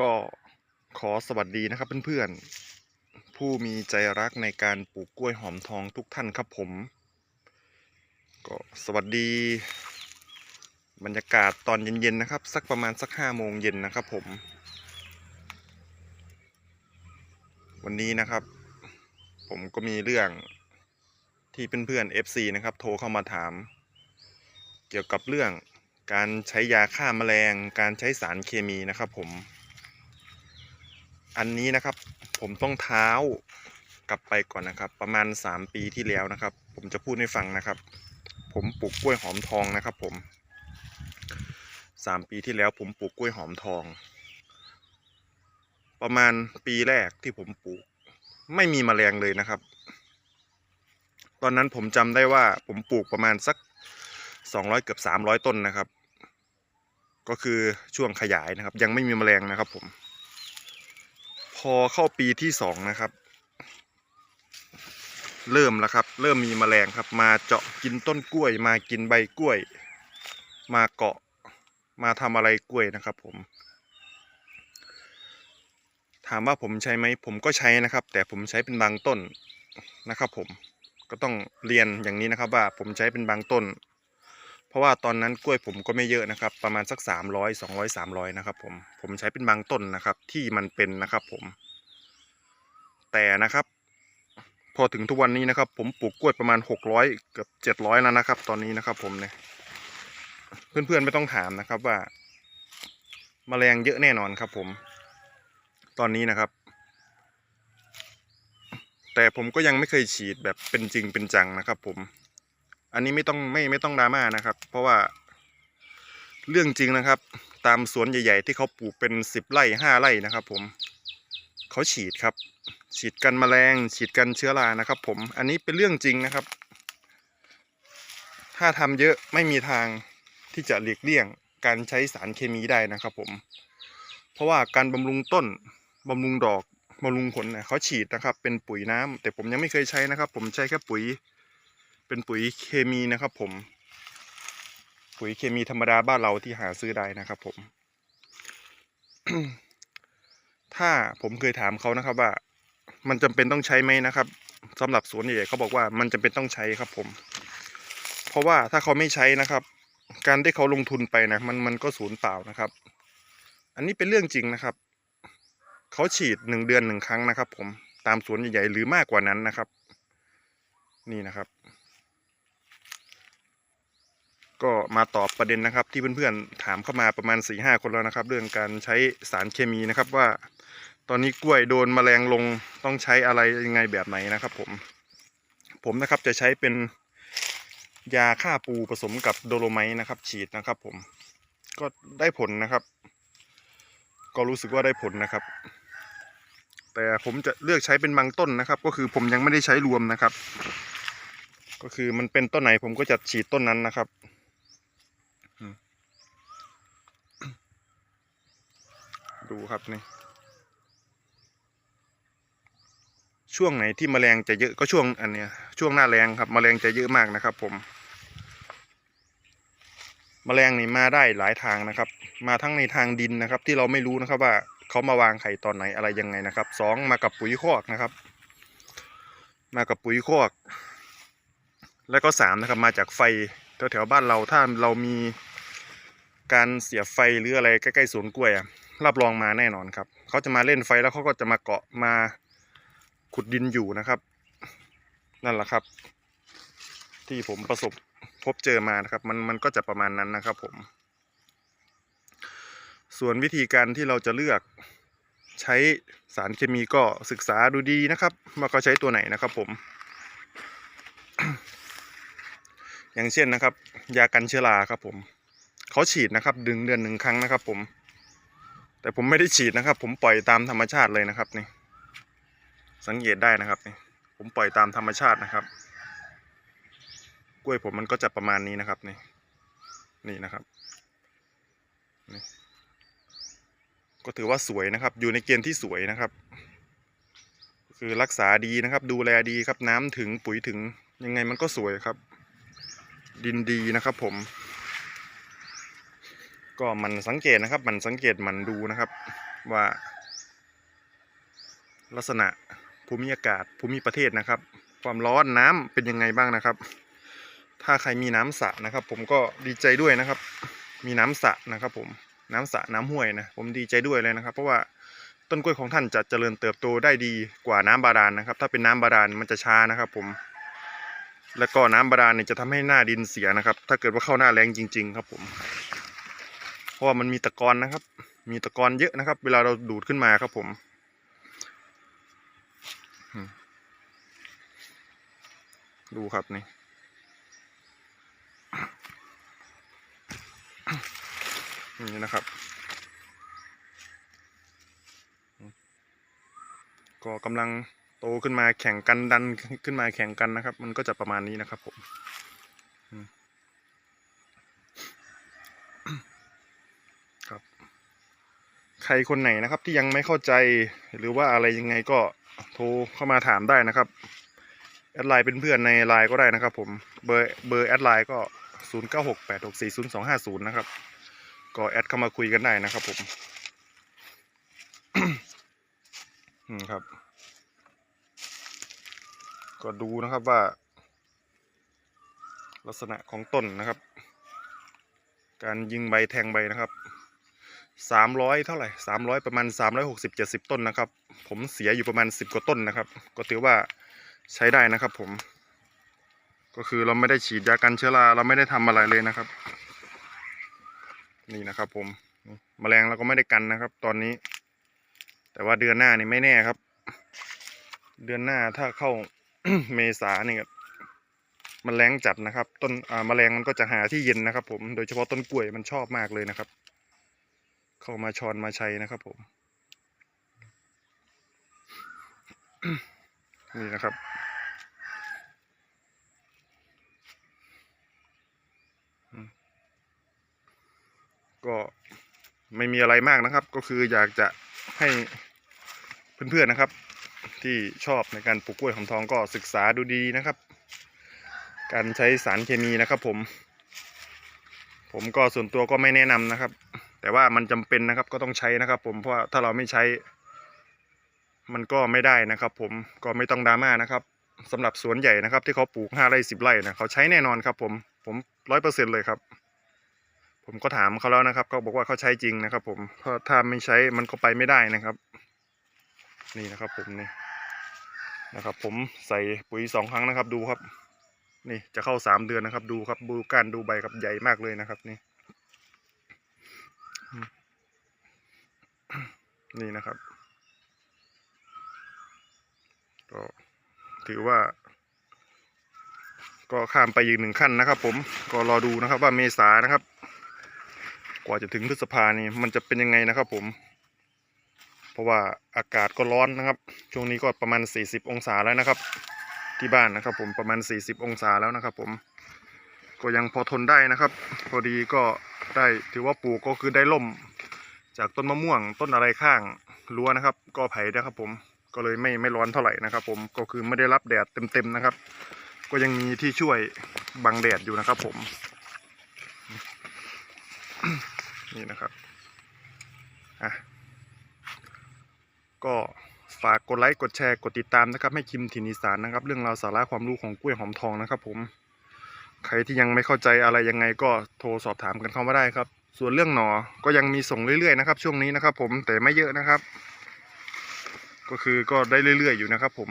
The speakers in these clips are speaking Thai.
ก็ขอสวัสดีนะครับเพื่อนๆ ผู้มีใจรักในการปลูกกล้วยหอมทองทุกท่านครับผม ก็สวัสดี บรรยากาศตอนเย็นๆนะครับ สักประมาณสักห้าโมงเย็นนะครับผม วันนี้นะครับ ผมก็มีเรื่องที่เพื่อนๆ FC นะครับ โทรเข้ามาถาม เกี่ยวกับเรื่องการใช้ยาฆ่าแมลง การใช้สารเคมีนะครับผม อันนี้นะครับ ผมต้องเท้ากลับไปก่อนนะครับ ประมาณ 3 ปีที่แล้วนะครับ ผมจะพูดให้ฟังนะครับ ผมปลูกกล้วยหอมทองนะครับ ผม 3 ปีที่แล้วผมปลูกกล้วยหอมทอง ประมาณปีแรกที่ผมปลูก ไม่มีแมลงเลยนะครับ ตอนนั้นผมจำได้ว่าผมปลูกประมาณสัก 200 เกือบ 300 ต้นนะครับ ก็คือช่วงขยายนะครับ ยังไม่มีแมลงนะครับ ผม อเข้าปีที่สองนะครับ เริ่มแล้วครับ เริ่มมีแมลงครับ มาเจาะกินต้นกล้วย มากินใบกล้วย มาเกาะ มาทำอะไรกล้วยนะครับ ผม ถามว่าผมใช้ไหมผมก็ใช้นะครับ แต่ผมใช้เป็นบางต้นนะครับ ผมก็ต้องเรียนอย่างนี้นะครับว่าผมใช้เป็นบางต้น เพราะว่าตอนนั้นกล้วยผมก็ไม่เยอะนะครับ ประมาณสักสามร้อยสองร้อยสามร้อยนะครับผม ผมใช้เป็นบางต้นนะครับ ที่มันเป็นนะครับผม แต่นะครับ พอถึงทุกวันนี้นะครับ ผมปลูกกล้วยประมาณหกร้อยเกือบเจ็ดร้อยแล้วนะครับ ตอนนี้นะครับ ผมเนี่ยเพื่อนๆไม่ต้องถามนะครับว่าแมลงเยอะแน่นอนครับ ผม ตอนนี้นะครับ แต่ผมก็ยังไม่เคยฉีดแบบเป็นจริงเป็นจังนะครับ ผม อันนี้ไม่ต้องไม่ไม่ต้องดราม่านะครับ เพราะว่าเรื่องจริงนะครับ ตามสวนใหญ่ ๆ ที่เขาปลูกเป็นสิบไร่ห้าไร่นะครับ ผมเขาฉีดครับ ฉีดกันแมลง ฉีดกันเชื้อรานะครับ ผมอันนี้เป็นเรื่องจริงนะครับ ถ้าทำเยอะไม่มีทางที่จะหลีกเลี่ยงการใช้สารเคมีได้นะครับผม เพราะว่าการบำรุงต้นบำรุงดอกบำรุงผลเนี่ยเขาฉีดนะครับ เป็นปุ๋ยน้ำแต่ผมยังไม่เคยใช้นะครับ ผมใช้แค่ปุ๋ย เป็นปุ๋ยเคมีนะครับผม ปุ๋ยเคมีธรรมดาบ้านเราที่หาซื้อได้นะครับผม ถ้าผมเคยถามเขานะครับว่า มันจำเป็นต้องใช้ไหมนะครับสำหรับสวนใหญ่ๆเขาบอกว่ามันจำเป็นต้องใช้ครับผม เพราะว่าถ้าเขาไม่ใช้นะครับ การที่เขาลงทุนไปนะมันมันก็สูญเปล่านะครับ อันนี้เป็นเรื่องจริงนะครับเขาฉีดหนึ่งเดือนหนึ่งครั้งนะครับ ผมตามสวนใหญ่ๆหรือมากกว่านั้นนะครับ นี่นะครับ ก็มาตอบประเด็นนะครับ ที่เพื่อนๆถามเข้ามาประมาณ4ี่ห้าคนแล้วนะครับ เรื่องการใช้สารเคมีนะครับว่า ตอนนี้กล้วยโดนแมลงลงต้องใช้อะไรยังไงแบบไหนนะครับผมผมนะครับจะใช้เป็นยาฆ่าปูผสมกับโดโลไมต์นะครับ ฉีดนะครับ ผมก็ได้ผลนะครับ ก็รู้สึกว่าได้ผลนะครับ แต่ผมจะเลือกใช้เป็นบางต้นนะครับ ก็คือผมยังไม่ได้ใช้รวมนะครับ ก็คือมันเป็นต้นไหนผมก็จะฉีดต้นนั้นนะครับอืม ดูครับนี่ช่วงไหนที่แมลงจะเยอะก็ช่วงอันเนี้ยช่วงหน้าแรงครับแมลงจะเยอะมากนะครับผมแมลงนี่มาได้หลายทางนะครับ มาทั้งในทางดินนะครับ ที่เราไม่รู้นะครับว่าเขามาวางไข่ตอนไหนอะไรยังไงนะครับสองมากับปุ๋ยคอกนะครับ มากับปุ๋ยคอก แล้วก็สามนะครับ มาจากไฟแถวๆบ้านเราถ้าเรามีการเสียบไฟหรืออะไรใกล้ๆสวนกล้วยอะ รับรองมาแน่นอนครับ เขาจะมาเล่นไฟแล้วเขาก็จะมาเกาะมาขุดดินอยู่นะครับ นั่นแหละครับ ที่ผมประสบพบเจอมานะครับ มันมันก็จะประมาณนั้นนะครับ ผม ส่วนวิธีการที่เราจะเลือกใช้สารเคมีก็ศึกษาดูดีนะครับว่าเขาใช้ตัวไหนนะครับ ผม อย่างเช่นนะครับ ยากันเชื้อราครับ ผมเขาฉีดนะครับ ดึงเดือนหนึ่งครั้งนะครับ ผม แต่ผมไม่ได้ฉีดนะครับ ผมปล่อยตามธรรมชาติเลยนะครับนี่ สังเกตได้นะครับนี่ ผมปล่อยตามธรรมชาตินะครับ กล้วยผมมันก็จะประมาณนี้นะครับนี่ นี่นะครับนี่ก็ถือว่าสวยนะครับ อยู่ในเกณฑ์ที่สวยนะครับ คือรักษาดีนะครับ ดูแลดีครับ น้ำถึงปุ๋ยถึงยังไงมันก็สวยครับ ดินดีนะครับผม ก็มันสังเกตนะครับ มันสังเกตมันดูนะครับว่าลักษณะภูมิอากาศภูมิประเทศนะครับ ความร้อนน้ำเป็นยังไงบ้างนะครับ ถ้าใครมีน้ำสระนะครับ ผมก็ดีใจด้วยนะครับ มีน้ำสระนะครับ ผมน้ำสระน้ำห้วยนะผมดีใจด้วยเลยนะครับ เพราะว่าต้นกล้วยของท่านจะเจริญเติบโตได้ดีกว่าน้ำบาดาลนะครับ ถ้าเป็นน้ำบาดาลมันจะช้านะครับ ผม แล้วก็น้ำบาดาลเนี่ยจะทำให้หน้าดินเสียนะครับ ถ้าเกิดว่าเข้าหน้าแรงจริง ๆ ครับผมเราะว่ามันมีตะกอนนะครับ มีตะกอนเยอะนะครับ เวลาเราดูดขึ้นมาครับผมอืมดูครับนี่นี่นะครับ ก็กำลังโตขึ้นมาแข่งกันดันขึ้นมาแข่งกันนะครับ มันก็จะประมาณนี้นะครับผมอืมครับ ใค รคนไหนนะครับ ที่ยังไม่เข้าใจหรือว่าอะไรยังไงก็โทรเข้ามาถามได้นะครับแอดไลน์เป็นเพื่อนในไลน์ก็ได้นะครับ ผมเบอร์เบอร์แอดไลน์ก็ศูนย์เก้าหกแปดหกสี่ศูนย์สองห้าศูนย์นะครับ ก็แอดเข้ามาคุยกันได้นะครับผมอืมครับ ก็ดูนะครับว่า ลักษณะของต้นนะครับ การยิงใบแทงใบนะครับ สามร้อยเท่าไหร่สามร้อยประมาณสามร้อยหกสิบเจ็ดสิบต้นนะครับ ผมเสียอยู่ประมาณสิบกว่าต้นนะครับ ก็ถือว่าใช้ได้นะครับผม ก็คือเราไม่ได้ฉีดยากันเชื้อราเราไม่ได้ทำอะไรเลยนะครับ นี่นะครับ ผมนี่แมลงเราก็ไม่ได้กันนะครับ ตอนนี้ แต่ว่าเดือนหน้านี่ไม่แน่ครับ เดือนหน้าถ้าเข้าเมษาเนี่ยมันแรงจัดนะครับ ต้นอ่าแมลงมันก็จะหาที่เย็นนะครับ ผมโดยเฉพาะต้นกล้วยมันชอบมากเลยนะครับ เข้ามาชอนมาชัยนะครับผมนี่นะครับก็ไม่มีอะไรมากนะครับ ก็คืออยากจะให้เพื่อนๆนะครับ ที่ชอบในการปลูกกล้วยหอมทองก็ศึกษาดูดีนะครับ การใช้สารเคมีนะครับ ผม ผมก็ส่วนตัวก็ไม่แนะนำนะครับ แต่ว่ามันจำเป็นนะครับก็ต้องใช้นะครับ ผมเพราะว่าถ้าเราไม่ใช้ มันก็ไม่ได้นะครับ ผมก็ไม่ต้องดราม่านะครับสำหรับสวนใหญ่นะครับ ที่เขาปลูกห้าไร่สิบไร่นะเขาใช้แน่นอนครับ ผมผมร้อยเปอร์เซ็นเลยครับ ผมก็ถามเขาแล้วนะครับเขาบอกว่าเขาใช้จริงนะครับ ผมเพราะถ้าไม่ใช้มันก็ไปไม่ได้นะครับ นี่นะครับ ผมนี่นะครับ ผมใส่ปุ๋ยสองครั้งนะครับ ดูครับ นี่จะเข้าสามเดือนนะครับ ดูครับดูกานดูใบครับใหญ่มากเลยนะครับ นี่อืม นี่นะครับ ก็ถือว่า ก็ข้ามไปอีกหนึ่งขั้นนะครับ ผมก็รอดูนะครับว่าเมษานะครับ กว่าจะถึงพฤษภานี่มันจะเป็นยังไงนะครับ ผม เพราะว่าอากาศก็ร้อนนะครับ ช่วงนี้ก็ประมาณ 40 องศาแล้วนะครับ ที่บ้านนะครับ ผมประมาณ 40 องศาแล้วนะครับ ผมก็ยังพอทนได้นะครับ พอดีก็ได้ถือว่าปลูกก็คือได้ล่ม จากต้นมะม่วงต้นอะไรข้างรั้วนะครับก็ไผ่นะครับผมก็เลยไม่ไม่ร้อนเท่าไหร่นะครับผมก็คือไม่ได้รับแดดเต็มๆนะครับ ก็ยังมีที่ช่วยบังแดดอยู่นะครับ ผม นี่นะครับอะก็ฝากกดไลค์กดแชร์กดติดตามนะครับให้คิมถิ่นอีสานนะครับ เรื่องราวสาระความรู้ของกล้วยหอมทองนะครับ ผม ใครที่ยังไม่เข้าใจอะไรยังไงก็โทรสอบถามกันเข้ามาได้ครับ ส่วนเรื่องหนอก็ยังมีส่งเรื่อยๆนะครับ ช่วงนี้นะครับ ผมแต่ไม่เยอะนะครับ ก็คือก็ได้เรื่อยๆอยู่นะครับ ผม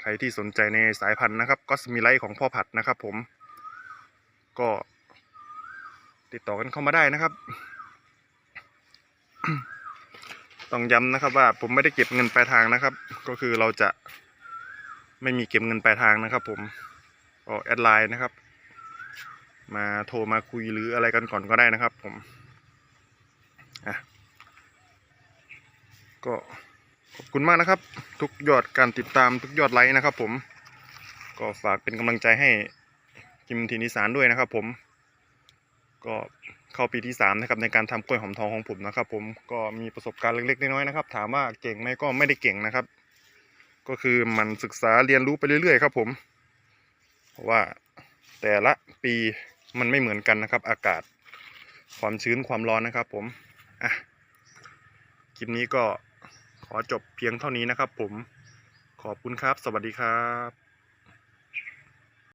ใครที่สนใจในสายพันธุ์นะครับก็มีไลท์ของพ่อผัดนะครับ ผม ก็ติดต่อกันเข้ามาได้นะครับ ต้องย้ำนะครับว่าผมไม่ได้เก็บเงินปลายทางนะครับ ก็คือเราจะไม่มีเก็บเงินปลายทางนะครับ ผมก็แอดไลน์นะครับ มาโทรมาคุยหรืออะไรกันก่อนก็ได้นะครับ ผมอะก็ขอบคุณมากนะครับ ทุกยอดการติดตามทุกยอดไลค์นะครับ ผม ก็ฝากเป็นกำลังใจให้กิมทีนิสานด้วยนะครับ ผม ก็เข้าปีที่สามนะครับในการทำกล้วยหอมทองของผมนะครับ ผมก็มีประสบการณ์เล็กๆน้อยๆนะครับ ถามว่าเก่งไหมก็ไม่ได้เก่งนะครับ ก็คือมันศึกษาเรียนรู้ไปเรื่อยๆครับ ผมเพราะว่าแต่ละปี มันไม่เหมือนกันนะครับ อากาศความชื้นความร้อนนะครับ ผมอะคลิปนี้ก็ขอจบเพียงเท่านี้นะครับ ผมขอบคุณครับ สวัสดีครับ